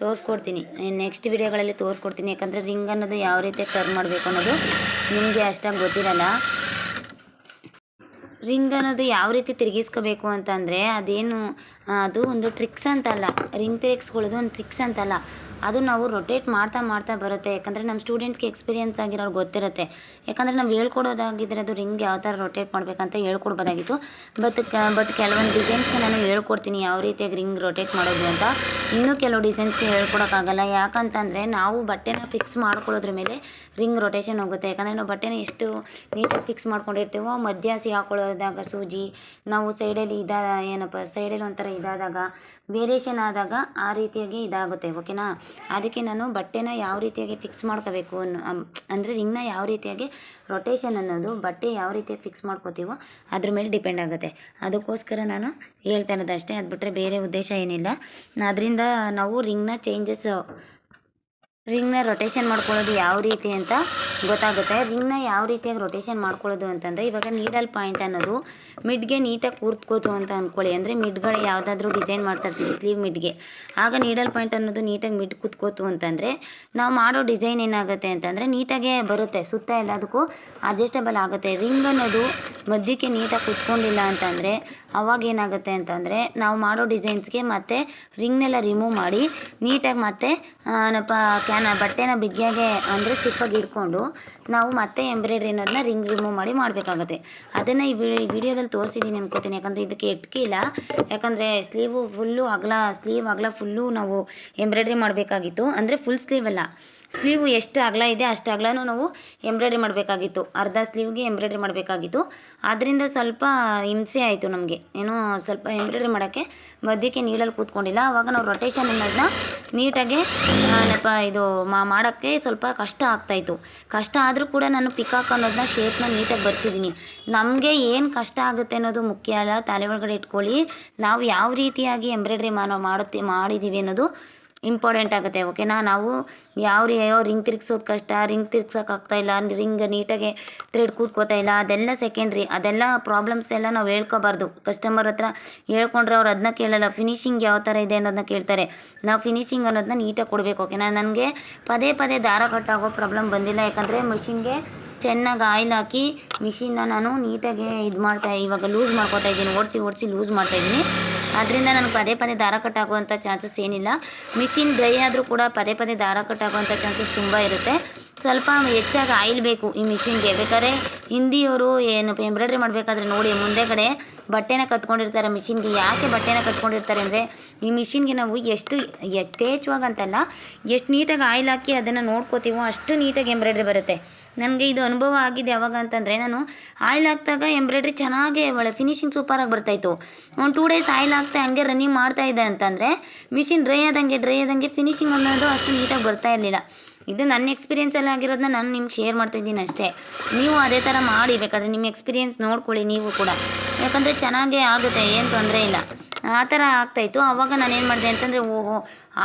ತೋರಿಸ್ಕೊಡ್ತೀನಿ. ನೆಕ್ಸ್ಟ್ ವಿಡಿಯೋಗಳಲ್ಲಿ ತೋರಿಸ್ಕೊಡ್ತೀನಿ. ಯಾಕಂದರೆ ರಿಂಗ್ ಅನ್ನೋದು ಯಾವ ರೀತಿಯಾಗಿ ಟರ್ನ್ ಮಾಡಬೇಕು ಅನ್ನೋದು ನಿಮಗೆ ಅಷ್ಟಾಗಿ ಗೊತ್ತಿರಲ್ಲ. ರಿಂಗ್ ಅನ್ನೋದು ಯಾವ ರೀತಿ ತಿರುಗಿಸ್ಕೋಬೇಕು ಅಂತಂದರೆ ಅದೇನು, ಅದು ಒಂದು ಟ್ರಿಕ್ಸ್ ಅಂತಲ್ಲ. ರಿಂಗ್ ತಿರುಗಿಸ್ಕೊಳ್ಳೋದು ಒಂದು ಟ್ರಿಕ್ಸ್ ಅಂತಲ್ಲ. ಅದು ನಾವು ರೊಟೇಟ್ ಮಾಡ್ತಾ ಮಾಡ್ತಾ ಬರುತ್ತೆ. ಯಾಕಂದರೆ ನಮ್ಮ ಸ್ಟೂಡೆಂಟ್ಸ್ಗೆ ಎಕ್ಸ್ಪೀರಿಯನ್ಸ್ ಆಗಿರೋರು ಗೊತ್ತಿರುತ್ತೆ. ಯಾಕಂದರೆ ನಾವು ಹೇಳ್ಕೊಡೋದಾಗಿದ್ರೆ ಅದು ರಿಂಗ್ ಯಾವ ಥರ ರೊಟೇಟ್ ಮಾಡಬೇಕಂತ ಹೇಳ್ಕೊಡ್ಬೋದಾಗಿತ್ತು. ಬಟ್ ಬಟ್ ಕೆಲವೊಂದು ಡಿಸೈನ್ಸ್ಗೆ ನಾನು ಹೇಳ್ಕೊಡ್ತೀನಿ ಯಾವ ರೀತಿಯಾಗಿ ರಿಂಗ್ ರೊಟೇಟ್ ಮಾಡೋದು ಅಂತ. ಇನ್ನೂ ಕೆಲವು ಡಿಸೈನ್ಸ್ಗೆ ಹೇಳ್ಕೊಡೋಕ್ಕಾಗಲ್ಲ. ಯಾಕಂತಂದರೆ ನಾವು ಬಟ್ಟೆನ ಫಿಕ್ಸ್ ಮಾಡ್ಕೊಳ್ಳೋದ್ರ ಮೇಲೆ ರಿಂಗ್ ರೊಟೇಷನ್ ಹೋಗುತ್ತೆ. ಯಾಕಂದರೆ ನಾವು ಬಟ್ಟೆನ ಎಷ್ಟು ನೀಟಾಗಿ ಫಿಕ್ಸ್ ಮಾಡ್ಕೊಂಡಿರ್ತೀವೋ, ಮಧ್ಯ ಹಾಕೊಳ್ಳೋದಾಗ ಸೂಜಿ, ನಾವು ಸೈಡಲ್ಲಿ ಇದ, ಏನಪ್ಪ ಸೈಡಲ್ಲಿ ಒಂಥರ ಇದಾದಾಗ ವೇರಿಯೇಷನ್ ಆದಾಗ ಆ ರೀತಿಯಾಗಿ ಇದಾಗುತ್ತೆ ಓಕೆನಾ ಅದಕ್ಕೆ ನಾನು ಬಟ್ಟೆನ ಯಾವ ರೀತಿಯಾಗಿ ಫಿಕ್ಸ್ ಮಾಡ್ಕೋಬೇಕು ಅನ್ನೋ ಅಂದರೆ ರಿಂಗ್ನ ಯಾವ ರೀತಿಯಾಗಿ ರೊಟೇಷನ್ ಅನ್ನೋದು ಬಟ್ಟೆ ಯಾವ ರೀತಿಯಾಗಿ ಫಿಕ್ಸ್ ಮಾಡ್ಕೋತೀವೋ ಅದ್ರ ಮೇಲೆ ಡಿಪೆಂಡ್ ಆಗುತ್ತೆ. ಅದಕ್ಕೋಸ್ಕರ ನಾನು ಹೇಳ್ತಾ ಇರೋದು ಅಷ್ಟೇ ಅದು ಬಿಟ್ಟರೆ ಬೇರೆ ಉದ್ದೇಶ ಏನಿಲ್ಲ. ಅದರಿಂದ ನಾವು ರಿಂಗ್ನ ಚೇಂಜಸ್ ರಿಂಗ್ನ ರೊಟೇಷನ್ ಮಾಡ್ಕೊಳ್ಳೋದು ಯಾವ ರೀತಿ ಅಂತ ಗೊತ್ತಾಗುತ್ತೆ. ರಿಂಗ್ನ ಯಾವ ರೀತಿಯಾಗಿ ರೊಟೇಷನ್ ಮಾಡ್ಕೊಳ್ಳೋದು ಅಂತಂದರೆ, ಇವಾಗ ನೀಡಲ್ ಪಾಯಿಂಟ್ ಅನ್ನೋದು ಮಿಡ್ಗೆ ನೀಟಾಗಿ ಕೂರ್ತ್ಕೋತು ಅಂತ ಅಂದ್ಕೊಳ್ಳಿ ಅಂದರೆ ಮಿಡ್ಗಳು ಯಾವುದಾದ್ರೂ ಡಿಸೈನ್ ಮಾಡ್ತಾ ಇರ್ತೀವಿ ಸ್ಲೀವ್ ಮಿಡ್ಗೆ ಆಗ ನೀಡಲ್ ಪಾಯಿಂಟ್ ಅನ್ನೋದು ನೀಟಾಗಿ ಮಿಡ್ ಕೂತ್ಕೋತು ಅಂತಂದರೆ, ನಾವು ಮಾಡೋ ಡಿಸೈನ್ ಏನಾಗುತ್ತೆ ಅಂತಂದರೆ, ನೀಟಾಗೇ ಬರುತ್ತೆ. ಸುತ್ತ ಎಲ್ಲದಕ್ಕೂ ಅಡ್ಜಸ್ಟಬಲ್ ಆಗುತ್ತೆ. ರಿಂಗ್ ಅನ್ನೋದು ಮಧ್ಯಕ್ಕೆ ನೀಟಾಗಿ ಕೂತ್ಕೊಂಡಿಲ್ಲ ಅಂತಂದರೆ ಅವಾಗ ಏನಾಗುತ್ತೆ ಅಂತಂದರೆ ನಾವು ಮಾಡೋ ಡಿಸೈನ್ಸ್ಗೆ ಮತ್ತೆ ರಿಂಗ್ನೆಲ್ಲ ರಿಮೂವ್ ಮಾಡಿ ನೀಟಾಗಿ ಮತ್ತೆ ಏನಪ್ಪ ಕ್ಯಾನ ಬಟ್ಟೆನ ಬಿಗಿಯಾಗೆ ಅಂದರೆ ಸ್ಟಿಫಾಗಿ ಇಟ್ಕೊಂಡು ನಾವು ಮತ್ತೆ ಎಂಬ್ರಾಯ್ಡ್ರಿ ಅನ್ನೋದನ್ನ ರಿಂಗ್ ರಿಮೂವ್ ಮಾಡಿ ಮಾಡಬೇಕಾಗುತ್ತೆ. ಅದನ್ನು ಈ ವಿಡಿಯೋದಲ್ಲಿ ತೋರಿಸಿದ್ದೀನಿ ಅನ್ಕೋತೀನಿ. ಯಾಕಂದರೆ ಇದಕ್ಕೆ ಎಟ್ಕಿಲ್ಲ ಯಾಕಂದರೆ ಸ್ಲೀವು ಫುಲ್ಲು ಅಗಲ ಸ್ಲೀವ್ ಅಗಲ ಫುಲ್ಲು ನಾವು ಎಂಬ್ರಾಯ್ಡ್ರಿ ಮಾಡಬೇಕಾಗಿತ್ತು. ಅಂದರೆ ಫುಲ್ ಸ್ಲೀವ್ ಅಲ್ಲ. ಸ್ಲೀವ್ ಎಷ್ಟು ಅಗಲ ಇದೆ ಅಷ್ಟು ಅಗಲನೂ ನಾವು ಎಂಬ್ರಾಯ್ಡ್ರಿ ಮಾಡಬೇಕಾಗಿತ್ತು. ಅರ್ಧ ಸ್ಲೀವ್ಗೆ ಎಂಬ್ರಾಯ್ಡ್ರಿ ಮಾಡಬೇಕಾಗಿತ್ತು. ಆದ್ದರಿಂದ ಸ್ವಲ್ಪ ಹಿಂಸೆ ಆಯಿತು ನಮಗೆ. ಏನೋ ಸ್ವಲ್ಪ ಎಂಬ್ರಾಯ್ಡ್ರಿ ಮಾಡೋಕ್ಕೆ ಮಧ್ಯಕ್ಕೆ ನೀಳಲ್ಲಿ ಕೂತ್ಕೊಂಡಿಲ್ಲ. ಆವಾಗ ನಾವು ರೊಟೇಷನ್ ಅನ್ನೋದನ್ನ ನೀಟಾಗಿ ಏನಪ್ಪ ಇದು ಮಾ, ಮಾಡೋಕ್ಕೆ ಸ್ವಲ್ಪ ಕಷ್ಟ ಆಗ್ತಾಯಿತ್ತು ಕಷ್ಟ ಆದರೂ ಕೂಡ ನಾನು ಪಿಕಾಕ್ ಅನ್ನೋದನ್ನ ಶೇಪ್ನ ನೀಟಾಗಿ ಬರ್ಸಿದ್ದೀನಿ. ನಮಗೆ ಏನು ಕಷ್ಟ ಆಗುತ್ತೆ ಅನ್ನೋದು ಮುಖ್ಯ ಅಲ್ಲ. ತಲೆ ಒಳಗಡೆ ಇಟ್ಕೊಳ್ಳಿ. ನಾವು ಯಾವ ರೀತಿಯಾಗಿ ಎಂಬ್ರಾಯ್ಡ್ರಿ ಮಾಡೋ ಮಾಡುತ್ತೆ ಮಾಡಿದ್ದೀವಿ ಅನ್ನೋದು ಇಂಪಾರ್ಟೆಂಟ್ ಆಗುತ್ತೆ ಓಕೆನಾ ನಾವು ಯಾವ ಅಯ್ಯೋ ರಿಂಗ್ ತಿರ್ಗ್ಸೋದು ಕಷ್ಟ ರಿಂಗ್ ತಿರ್ಗ್ಸೋಕೆ ಇಲ್ಲ ರಿಂಗ್ ನೀಟಾಗಿ ಥ್ರೆಡ್ ಕೂತ್ಕೋತಾ ಇಲ್ಲ, ಅದೆಲ್ಲ ಸೆಕೆಂಡ್ರಿ ಅದೆಲ್ಲ ಪ್ರಾಬ್ಲಮ್ಸ್ ಎಲ್ಲ ನಾವು ಹೇಳ್ಕೋಬಾರ್ದು. ಕಸ್ಟಮರ್ ಹತ್ರ ಹೇಳ್ಕೊಂಡ್ರೆ ಅವ್ರು ಅದನ್ನ ಕೇಳಲ್ಲ ಫಿನಿಶಿಂಗ್ ಯಾವ ಥರ ಇದೆ ಅನ್ನೋದನ್ನ ಕೇಳ್ತಾರೆ. ನಾವು ಫಿನಿಶಿಂಗ್ ಅನ್ನೋದನ್ನ ನೀಟಾಗಿ ಕೊಡಬೇಕು ಓಕೆನಾ ನನಗೆ ಪದೇ ಪದೇ ದಾರ ಕಟ್ಟಾಗೋ ಪ್ರಾಬ್ಲಮ್ ಬಂದಿಲ್ಲ, ಯಾಕಂದರೆ ಮಿಷಿನ್ಗೆ ಚೆನ್ನಾಗಿ ಆಯಿಲ್ ಹಾಕಿ ಮಿಷಿನ್ನ ನಾನು ನೀಟಾಗಿ ಇದು ಮಾಡ್ತಾ ಇವಾಗ ಲೂಸ್ ಮಾಡ್ಕೊತಾ ಇದ್ದೀನಿ, ಓಡಿಸಿ ಓಡಿಸಿ ಲೂಸ್ ಮಾಡ್ತಾ ಇದ್ದೀನಿ. ಅದರಿಂದ ನನಗೆ ಪದೇ ಪದೇ ದಾರ ಕಟ್ಟಾಗುವಂಥ ಚಾನ್ಸಸ್ ಏನಿಲ್ಲ. ಮಿಷಿನ್ ಡ್ರೈ ಆದರೂ ಕೂಡ ಪದೇ ಪದೇ ದಾರ ಕಟ್ಟಾಗುವಂಥ ಚಾನ್ಸಸ್ ತುಂಬ ಇರುತ್ತೆ. ಸ್ವಲ್ಪ ಹೆಚ್ಚಾಗಿ ಆಯಿಲ್ ಬೇಕು ಈ ಮಿಷಿನ್ಗೆ ಬೇಕಾದ್ರೆ ಹಿಂದಿಯವರು ಏನು ಎಂಬ್ರಾಯ್ಡ್ರಿ ಮಾಡಬೇಕಾದ್ರೆ ನೋಡಿ, ಮುಂದೆ ಕಡೆ ಬಟ್ಟೆನ ಕಟ್ಕೊಂಡಿರ್ತಾರೆ ಮಿಷಿನ್ಗೆ ಯಾಕೆ ಬಟ್ಟೆನ ಕಟ್ಕೊಂಡಿರ್ತಾರೆ ಅಂದರೆ ಈ ಮಿಷಿನ್ಗೆ ನಾವು ಎಷ್ಟು ಯಥೇಚ್ಛವಾಗಿ ಅಂತಲ್ಲ, ಎಷ್ಟು ನೀಟಾಗಿ ಆಯಿಲ್ ಹಾಕಿ ಅದನ್ನು ನೋಡ್ಕೋತೀವೋ ಅಷ್ಟು ನೀಟಾಗಿ ಎಂಬ್ರಾಯ್ಡ್ರಿ ಬರುತ್ತೆ. ನನಗೆ ಇದು ಅನುಭವ ಆಗಿದೆ ಯಾವಾಗ ಅಂತಂದರೆ ನಾನು ಆಯಿಲ್ ಹಾಕಿದಾಗ ಎಂಬ್ರಾಯ್ಡ್ರಿ ಚೆನ್ನಾಗಿ ಒಳ್ಳೆ ಫಿನಿಶಿಂಗ್ ಸೂಪರಾಗಿ ಬರ್ತಾಯಿತ್ತು. ಒಂದು ಟೂ ಡೇಸ್ ಆಯಿಲ್ ಹಾಕ್ತಾ ಹಂಗೆ ರನ್ನಿಂಗ್ ಮಾಡ್ತಾ ಇದ್ದೆ ಅಂತಂದರೆ ಮಿಷಿನ್ ಡ್ರೈ ಆದಂಗೆ ಡ್ರೈ ಆದಂಗೆ ಫಿನಿಶಿಂಗ್ ಅನ್ನೋದು ಅಷ್ಟು ನೀಟಾಗಿ ಬರ್ತಾ ಇರಲಿಲ್ಲ. ಇದು ನನ್ನ ಎಕ್ಸ್ಪೀರಿಯೆನ್ಸಲ್ಲಿ ಆಗಿರೋದನ್ನ ನಾನು ನಿಮ್ಗೆ ಶೇರ್ ಮಾಡ್ತಾ ಇದ್ದೀನಿ ಅಷ್ಟೇ. ನೀವು ಅದೇ ಥರ ಮಾಡಿ, ಬೇಕಾದರೆ ನಿಮ್ಮ ಎಕ್ಸ್ಪೀರಿಯೆನ್ಸ್ ನೋಡ್ಕೊಳ್ಳಿ ನೀವು ಕೂಡ. ಯಾಕಂದರೆ ಚೆನ್ನಾಗೇ ಆಗುತ್ತೆ, ಏನು ತೊಂದರೆ ಇಲ್ಲ. ಆ ಥರ ಆಗ್ತಾಯಿತ್ತು ಆವಾಗ ನಾನು ಏನು ಮಾಡಿದೆ ಅಂತಂದರೆ ಓಹೋ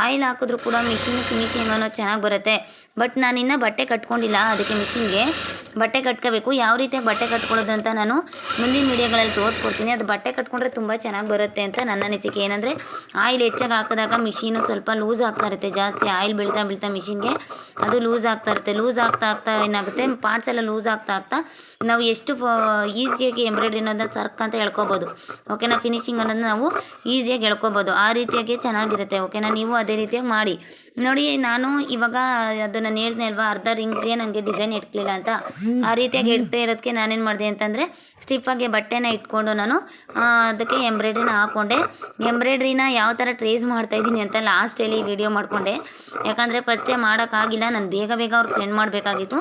ಆಯಿಲ್ ಹಾಕಿದ್ರೂ ಕೂಡ ಮಿಷಿನ್ ಫಿನಿಶಿಂಗ್ ಅನ್ನೋದು ಚೆನ್ನಾಗಿ ಬರುತ್ತೆ. ಬಟ್ ನಾನು ಇನ್ನೂ ಬಟ್ಟೆ ಕಟ್ಕೊಂಡಿಲ್ಲ, ಅದಕ್ಕೆ ಮಿಷಿನ್ಗೆ ಬಟ್ಟೆ ಕಟ್ಕೋಬೇಕು, ಯಾವ ರೀತಿಯಾಗಿ ಬಟ್ಟೆ ಕಟ್ಕೊಳ್ಳೋದು ಅಂತ ನಾನು ಮುಂದಿನ ವೀಡಿಯೋಗಳಲ್ಲಿ ತೋರಿಸ್ಕೊಡ್ತೀನಿ. ಅದು ಬಟ್ಟೆ ಕಟ್ಕೊಂಡ್ರೆ ತುಂಬ ಚೆನ್ನಾಗಿ ಬರುತ್ತೆ ಅಂತ ನನ್ನ ಅನಿಸಿಕೆ. ಏನಂದರೆ ಆಯಿಲ್ ಹೆಚ್ಚಾಗಿ ಹಾಕಿದಾಗ ಮಿಷಿನು ಸ್ವಲ್ಪ ಲೂಸ್ ಆಗ್ತಾ ಇರುತ್ತೆ. ಜಾಸ್ತಿ ಆಯಿಲ್ ಬೀಳ್ತಾ ಬೀಳ್ತಾ ಮಿಷಿನ್ಗೆ ಅದು ಲೂಸ್ ಆಗ್ತಾ ಇರುತ್ತೆ. ಲೂಸ್ ಆಗ್ತಾ ಆಗ್ತಾ ಏನಾಗುತ್ತೆ? ಪಾರ್ಟ್ಸ್ ಎಲ್ಲ ಲೂಸ್ ಆಗ್ತಾ ಆಗ್ತಾ ನಾವು ಎಷ್ಟು ಈಸಿಯಾಗಿ ಎಂಬ್ರಾಯ್ಡ್ರಿ ಅನ್ನೋದನ್ನ ಸರ್ಕ್ ಅಂತ ಹೇಳ್ಕೊಬೋದು. ಓಕೆನಾ ಫಿನಿಶಿಂಗ್ ಅನ್ನೋದು ನಾವು ಈಸಿಯಾಗಿ ಹೇಳ್ಕೊಬೋದು. ಆ ರೀತಿಯಾಗಿ ಚೆನ್ನಾಗಿರುತ್ತೆ. ಓಕೆನಾ ನೀವು ಅದೇ ರೀತಿಯಾಗಿ ಮಾಡಿ. ನೋಡಿ, ನಾನು ಇವಾಗ ಅದು ನಾನು ಹೇಳ್ದೆ ಅಲ್ವಾ, ಅರ್ಧ ರಿಂಗ್ಗೆ ನನಗೆ ಡಿಸೈನ್ ಇಟ್ಕಲಿಲ್ಲ ಅಂತ. ಆ ರೀತಿಯಾಗಿ ಇಡ್ತಾ ಇರೋದಕ್ಕೆ ನಾನೇನು ಮಾಡಿದೆ ಅಂತಂದರೆ ಸ್ಟಿಫಾಗಿ ಬಟ್ಟೆನ ಇಟ್ಕೊಂಡು ನಾನು ಅದಕ್ಕೆ ಎಂಬ್ರಾಯ್ಡ್ರಿನ ಹಾಕ್ಕೊಂಡೆ ಎಂಬ್ರಾಯ್ಡ್ರಿನ ಯಾವ ಥರ ಟ್ರೇಸ್ ಮಾಡ್ತಾ ಇದ್ದೀನಿ ಅಂತ ಹೇಳಿ ವಿಡಿಯೋ ಮಾಡಿಕೊಂಡೆ. ಯಾಕಂದರೆ ಫಸ್ಟೇ ಮಾಡೋಕ್ಕಾಗಿಲ್ಲ ನಾನು ಬೇಗ ಬೇಗ ಅವ್ರಿಗೆ ಸೆಂಡ್ ಮಾಡಬೇಕಾಗಿತ್ತು.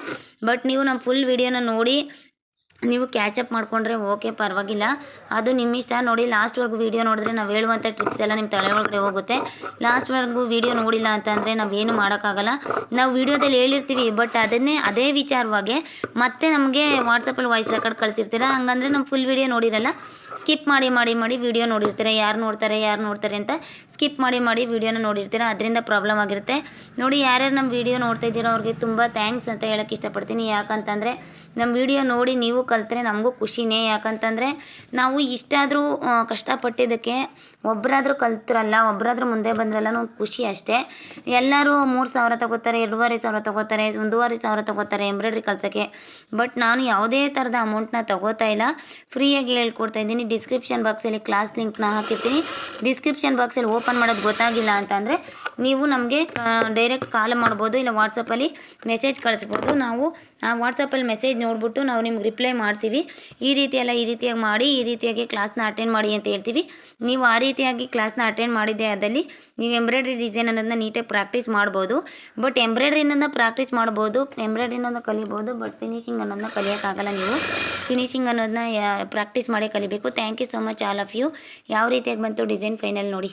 ಬಟ್ ನೀವು ನಮ್ಮ ಫುಲ್ ವಿಡಿಯೋನ ನೋಡಿ ನೀವು ಕ್ಯಾಚಪ್ ಮಾಡಿಕೊಂಡ್ರೆ ಓಕೆ ಪರವಾಗಿಲ್ಲ. ಅದು ನಿಮ್ಮ ಇಷ್ಟ. ನೋಡಿ ಲಾಸ್ಟ್ವರೆಗೂ ವೀಡಿಯೋ ನೋಡಿದ್ರೆ ನಾವು ಹೇಳುವಂಥ ಟ್ರಿಕ್ಸ್ ಎಲ್ಲ ನಿಮ್ಮ ತಲೆ ಒಳಗಡೆ ಹೋಗುತ್ತೆ ಲಾಸ್ಟ್ವರೆಗೂ ವೀಡಿಯೋ ನೋಡಿಲ್ಲ ಅಂತಂದರೆ ನಾವೇನು ಮಾಡೋಕ್ಕಾಗಲ್ಲ. ನಾವು ವೀಡಿಯೋದಲ್ಲಿ ಹೇಳಿರ್ತೀವಿ ಬಟ್ ಅದನ್ನೇ ಅದೇ ವಿಚಾರವಾಗಿ ಮತ್ತೆ ನಮಗೆ ವಾಟ್ಸಪ್ಪಲ್ಲಿ ವಾಯ್ಸ್ ರೆಕಾರ್ಡ್ ಕಳಿಸಿರ್ತೀರ? ಹಂಗಂದ್ರೆ ನಮ್ಮ ಫುಲ್ ವೀಡಿಯೋ ನೋಡಿರಲ್ಲ. ಸ್ಕಿಪ್ ಮಾಡಿ ಮಾಡಿ ಮಾಡಿ ವೀಡಿಯೋ ನೋಡಿರ್ತೀರ? ಯಾರು ನೋಡ್ತಾರೆ ಯಾರು ನೋಡ್ತಾರೆ ಅಂತ ಸ್ಕಿಪ್ ಮಾಡಿ ಮಾಡಿ ವೀಡಿಯೋನ ನೋಡಿರ್ತೀರ? ಅದರಿಂದ ಪ್ರಾಬ್ಲಮ್ ಆಗಿರುತ್ತೆ. ನೋಡಿ, ಯಾರ್ಯಾರು ನಮ್ಮ ವೀಡಿಯೋ ನೋಡ್ತಾ ಇದ್ದೀರೋ ಅವ್ರಿಗೆ ತುಂಬ ಥ್ಯಾಂಕ್ಸ್ ಅಂತ ಹೇಳೋಕ್ಕೆ ಇಷ್ಟಪಡ್ತೀನಿ. ಯಾಕಂತಂದರೆ ನಮ್ಮ ವೀಡಿಯೋ ನೋಡಿ ನೀವು ಕಲ್ತ್ರೆ ನಮಗೂ ಖುಷಿನೇ. ಯಾಕಂತಂದರೆ ನಾವು ಇಷ್ಟಾದರೂ ಕಷ್ಟಪಟ್ಟಿದ್ದಕ್ಕೆ ಒಬ್ಬರಾದರೂ ಕಲ್ತ್ರಲ್ಲ ಒಬ್ಬರಾದರೂ ಮುಂದೆ ಬಂದ್ರಲ್ಲ ನಮ್ಗೆ ಖುಷಿ ಅಷ್ಟೇ. ಎಲ್ಲರೂ ಮೂರು ಸಾವಿರ ತಗೋತಾರೆ, ಎರಡೂವರೆ ಸಾವಿರ ತಗೋತಾರೆ, ಒಂದೂವರೆ ಸಾವಿರ ತಗೋತಾರೆ ಎಂಬ್ರಾಯ್ಡ್ರಿ ಕಲ್ಸೋಕ್ಕೆ. ಬಟ್ ನಾನು ಯಾವುದೇ ಥರದ ಅಮೌಂಟ್ನ ತಗೋತಾ ಇಲ್ಲ. ಫ್ರೀಯಾಗಿ ಹೇಳ್ಕೊಡ್ತಾ ಇದ್ದೀನಿ. ಡಿಸ್ಕ್ರಿಪ್ಷನ್ ಬಾಕ್ಸಲ್ಲಿ ಕ್ಲಾಸ್ ಲಿಂಕ್ನ ಹಾಕಿರ್ತೀನಿ. ಡಿಸ್ಕ್ರಿಪ್ಷನ್ ಬಾಕ್ಸಲ್ಲಿ ಓಪನ್ ಮಾಡೋದು ಗೊತ್ತಾಗಿಲ್ಲ ಅಂತಂದರೆ ನೀವು ನಮಗೆ ಡೈರೆಕ್ಟ್ ಕಾಲ್ ಮಾಡ್ಬೋದು ಇಲ್ಲ ವಾಟ್ಸಪ್ಪಲ್ಲಿ ಮೆಸೇಜ್ ಕಳಿಸ್ಬೋದು. ನಾವು, ಆ ವಾಟ್ಸಪ್ಪಲ್ಲಿ ಮೆಸೇಜ್ ನೋಡ್ಬಿಟ್ಟು ನಾವು ನಿಮ್ಗೆ ರಿಪ್ಲೈ ಮಾಡ್ತೀವಿ. ಈ ರೀತಿಯೆಲ್ಲ ಈ ರೀತಿಯಾಗಿ ಮಾಡಿ, ಈ ರೀತಿಯಾಗಿ ಕ್ಲಾಸ್ನ ಅಟೆಂಡ್ ಮಾಡಿ ಅಂತ ಹೇಳ್ತೀವಿ. ನೀವು ಆ ರೀತಿಯಾಗಿ ಕ್ಲಾಸ್ನ ಅಟೆಂಡ್ ಮಾಡಿದ್ದೆ ಅದಲ್ಲಿ ನೀವು ಎಂಬ್ರಾಯ್ಡ್ರಿ ಡಿಸೈನ್ ಅನ್ನೋದನ್ನ ನೀಟಾಗಿ ಪ್ರಾಕ್ಟೀಸ್ ಮಾಡ್ಬೋದು. ಬಟ್ ಎಂಬ್ರಾಯ್ಡ್ರಿ ಅನ್ನೋದನ್ನ ಪ್ರಾಕ್ಟೀಸ್ ಮಾಡ್ಬೋದು ಎಂಬ್ರಾಯ್ಡ್ರಿ ಅನ್ನೋದನ್ನ ಕಲಿಬೋದು ಬಟ್ ಫಿನಿಶಿಂಗ್ ಅನ್ನೋದನ್ನ ಕಲಿಯೋಕ್ಕಾಗಲ್ಲ ನೀವು. ಫಿನಿಶಿಂಗ್ ಅನ್ನೋದನ್ನ ಪ್ರಾಕ್ಟೀಸ್ ಮಾಡಿ ಕಲಿಬೇಕು. Thank you so much all of you. ಯಾವ ರೀತಿಯಾಗಿ ಬಂತು ಡಿಸೈನ್ ಫೈನಲ್ ನೋಡಿ.